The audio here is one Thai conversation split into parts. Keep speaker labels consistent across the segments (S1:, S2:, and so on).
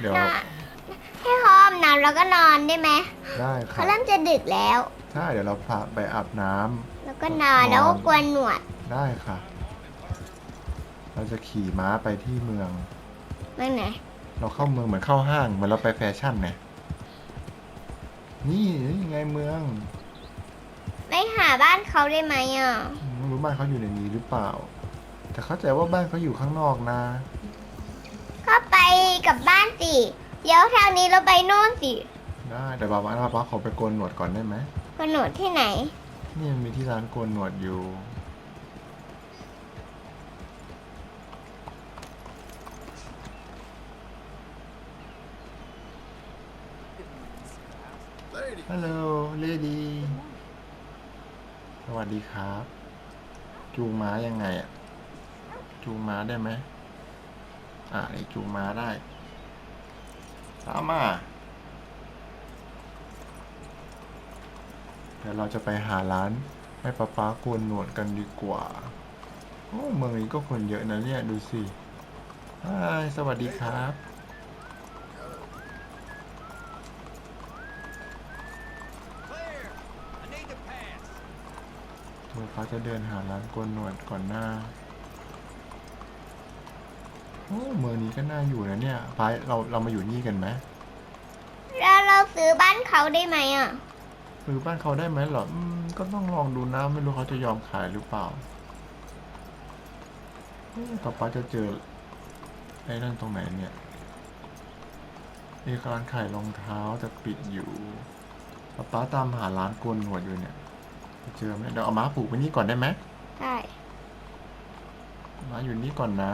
S1: เดี๋ยวน
S2: อนให้พร้อมน้ำแล้วก็นอนได้ไหม
S1: ได้ครั
S2: เขา
S1: บ
S2: เริ่มจะดึกแล้ว
S1: ใช่เดี๋ยวเราพาไปอาบน้ำ
S2: แล้วก็นอน
S1: นอน
S2: แล้วก็กวนหนวด
S1: ได้ค่ะ เราจะขี่ม้าไปที่เมือง
S2: เมื่อไหน
S1: เราเข้าเมืองเหมือนเข้าห้างเหมือนเราไปแฟชั่นไงนี่นี่ไงเมือง
S2: ไม่หาบ้านเขาได้ไหมอะ
S1: ไม่รู้บ้านเขาอยู่ในนี้หรือเปล่า แต่เข้าใจว่าบ้านเขาอยู่ข้างนอกนะ
S2: ก็ไปกับบ้านสิเดี๋ยวทางนี้เราไปโน่นสิ
S1: ได้แต่บ้าบ้านป้าขอไปโกนหนวดก่อนได้ไหม
S2: กวนหนวดที่ไหน
S1: นี่มันมีที่ร้านโกนหนวดอยู่ ฮัลโหลเลดี้สวัสดีครับ จูงม้ายังไงอะจูงม้าได้ไหม อ่านี่จูงม้าได้ ตามมา เดี๋ยวเราจะไปหาร้านให้ป๊าป๊าโกนหนวดกันดีกว่า โอ้เมืองนี้ก็คนเยอะนะเนี่ย ดูสิสวัสดีครับ
S3: Clear! I need to pass.
S1: ป๊าจะเดินหาร้านโกนหนวดก่อนหน้า โอ้เมืองนี้ก็น่าอยู่นะเนี่ยไปเราเรามาอยู่นี่กันไหม
S2: แล้วเราซื้อบ้านเขาได้ไหมอะ
S1: หรือบ้านเขาได้ไหมเหรออืมก็ต้องลองดูนะไม่รู้เขาจะยอมขายหรือเปล่าเอ๊ะป๊าป๊าจะเจอไอ้นั่นตรงไหนเนี่ยมีร้านขายรองเท้าแต่ปิดอยู่ป๊าป๊าตามหาร้านโกนหนวดอยู่เนี่ยจะเจอไหมเดี๋ยวเอาม้าผูกไว้นี่ก่อนได้ไหม
S2: ได้
S1: ม้าอยู่นี่ก่อนนะ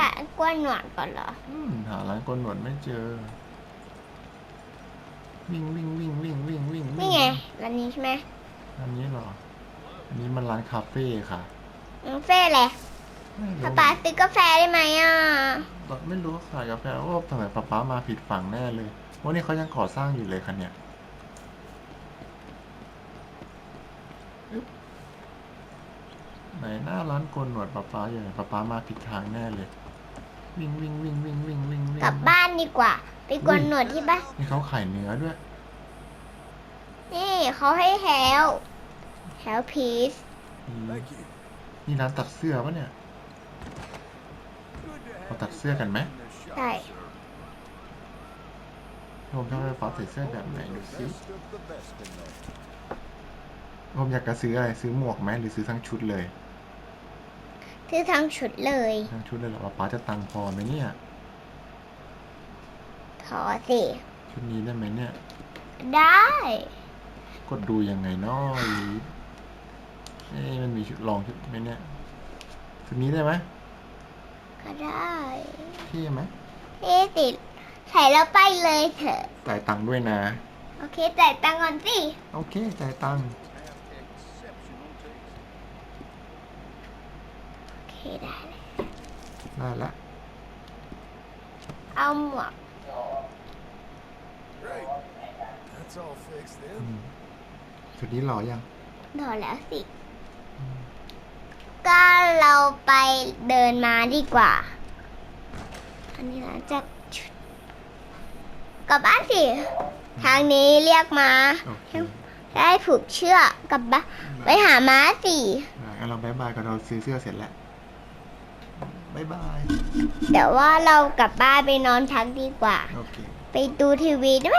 S2: ละกวนหนวดก่อนเหรอ
S1: อืมหาร้านโกนหนวดไม่เจอ วิ่งวิ่งวิ่งวิ่งวิ่งวิ่งวิ่
S2: นี่ไงร้านนี้ใช่ไหม
S1: อันนี้เหรอ อันนี้มันร้านคาเฟ่ค่ะ
S2: อืมเฟ่เลย
S1: ไม่รู้
S2: ป๊าป๊าซื้อกาแฟได้ไหมอะ
S1: แบบไม่รู้ว่าขายกาแฟว่าทำไมป๊าป๊ามาผิดฝั่งแน่เลยวันนี้เขายังก่อสร้างอยู่เลยคันเนี่ยอึ๊บไหนหน้าร้านโกนหนวดป๊าป๊าอยู่ไหนป๊าป๊ามาผิดทางแน่เลย วิ่งวิ่งวิ่งวิ่งวิ่งวิ่งวิ่ง
S2: กลับบ้านดีกว่า ไปกวนหนวดที่บ้าน
S1: นี่เขาขายเนื้อด้วย
S2: นี่เขาให้แฮลแฮลพีซ
S1: อืม
S3: Thank you.
S1: นี่ร้านตัดเสื้อปะเนี่ย
S3: Good to
S1: เรา
S3: have
S1: ตัดเสื้อกันไหม
S3: you in the shop,
S2: ได้
S3: sir.
S1: ผมชอบให้ป๊าใส่เสื้อแบบไหนดูสิ
S3: Best of the best in there.
S1: ผมอยากจะซื้ออะไรซื้อหมวกไหมหรือซื้อทั้งชุดเลย
S2: ซื้อทั้งชุดเลย
S1: ทั้งชุดเลยเหรอป๊าจะตังค์พอไหมเนี่ย
S2: ขอสิ
S1: ชุดนี้ได้ไหมเนี่ย
S2: ได้
S1: กดดูยังไงเนาะลีดเอ๊ะมันมีชุดลองชุดไหมเนี่ย ชุดนี้ได้ไหม
S2: ก็ได้
S1: เท่ไหม
S2: เอ๊ะติดใส่แล้วไปเลยเถอะ
S1: จ่ายตังค์ด้วยนะ
S2: โอเคจ่ายตังค์ก่อนสิ
S1: โอเคจ่ายตังค์
S3: Have exceptional taste.
S2: โอ เคได้เลย
S1: ได้ละ
S2: เอาหมวก
S3: Great. That's all fixed
S1: อื
S3: then.
S1: มชุดนี้หล่อยัง
S2: ถอดแล้วสิ ก็เราไปเดินมาดีกว่า อันนี้หลังจากชุดกลับบ้านสิ ทางนี้เรียกมา
S1: โอเค
S2: ได้ผูกเชือกกลับบ้านไปหาม้าสิ
S1: ได้งั้นเราบายบายกันเราซื้อเสื้อเสร็จแล้ว บายบาย
S2: เดี๋ยวว่าเรากลับบ้านไปนอนพักดีกว่า
S1: โอเค
S2: ไปดูทีวีได้ไหม